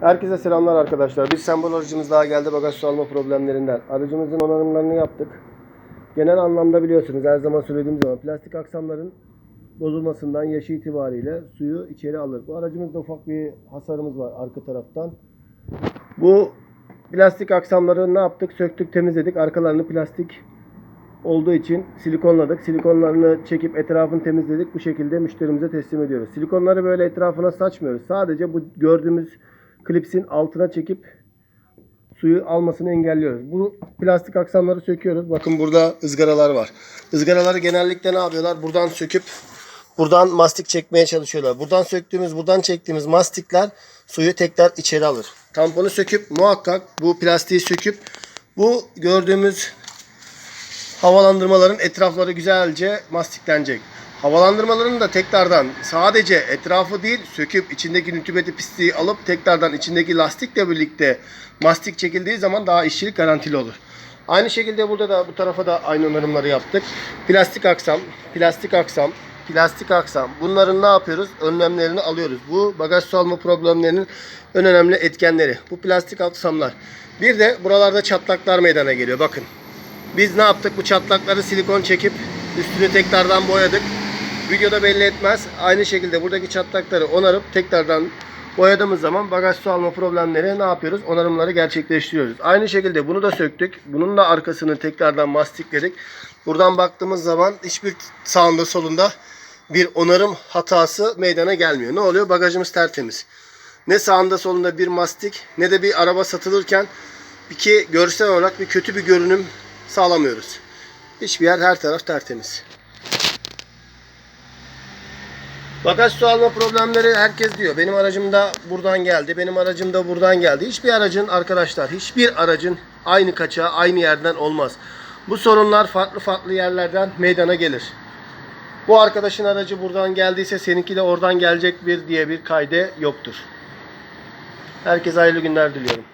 Herkese selamlar arkadaşlar. Bir sembol aracımız daha geldi bagaj su alma problemlerinden. Aracımızın onarımlarını yaptık. Genel anlamda biliyorsunuz her zaman söylediğim zaman plastik aksamların bozulmasından yaşı itibariyle suyu içeri alır. Bu aracımızda ufak bir hasarımız var arka taraftan. Bu plastik aksamları ne yaptık? Söktük, temizledik. Arkalarını plastik olduğu için silikonladık. Silikonlarını çekip etrafını temizledik. Bu şekilde müşterimize teslim ediyoruz. Silikonları böyle etrafına saçmıyoruz. Sadece bu gördüğümüz klipsin altına çekip suyu almasını engelliyoruz. Bu plastik aksamları söküyoruz. Bakın burada ızgaralar var. Izgaraları genellikle ne yapıyorlar? Buradan söküp buradan mastik çekmeye çalışıyorlar. Buradan söktüğümüz, buradan çektiğimiz mastikler suyu tekrar içeri alır. Tamponu söküp muhakkak bu plastiği söküp bu gördüğümüz havalandırmaların etrafları güzelce mastiklenecek. Havalandırmaların da tekrardan sadece etrafı değil söküp içindeki nütübeti pisliği alıp tekrardan içindeki lastikle birlikte mastik çekildiği zaman daha işçilik garantili olur. Aynı şekilde burada da bu tarafa da aynı onarımları yaptık. Plastik aksam, plastik aksam, plastik aksam. Bunların ne yapıyoruz? Önlemlerini alıyoruz. Bu bagaj su alma problemlerinin en önemli etkenleri. Bu plastik aksamlar. Bir de buralarda çatlaklar meydana geliyor. Bakın. Biz ne yaptık? Bu çatlakları silikon çekip üstünü tekrardan boyadık. Videoda belli etmez. Aynı şekilde buradaki çatlakları onarıp tekrardan boyadığımız zaman bagaj su alma problemleri ne yapıyoruz? Onarımları gerçekleştiriyoruz. Aynı şekilde bunu da söktük. Bunun da arkasını tekrardan mastikledik. Buradan baktığımız zaman hiçbir sağında solunda bir onarım hatası meydana gelmiyor. Ne oluyor? Bagajımız tertemiz. Ne sağında solunda bir mastik ne de bir araba satılırken iki görsel olarak bir kötü bir görünüm sağlamıyoruz. Hiçbir yer her taraf tertemiz. Bagaj su alma problemleri herkes diyor. Benim aracım da buradan geldi. Benim aracım da buradan geldi. Hiçbir aracın arkadaşlar hiçbir aracın aynı kaçağı aynı yerden olmaz. Bu sorunlar farklı farklı yerlerden meydana gelir. Bu arkadaşın aracı buradan geldiyse seninki de oradan gelecek bir diye bir kayde yoktur. Herkese hayırlı günler diliyorum.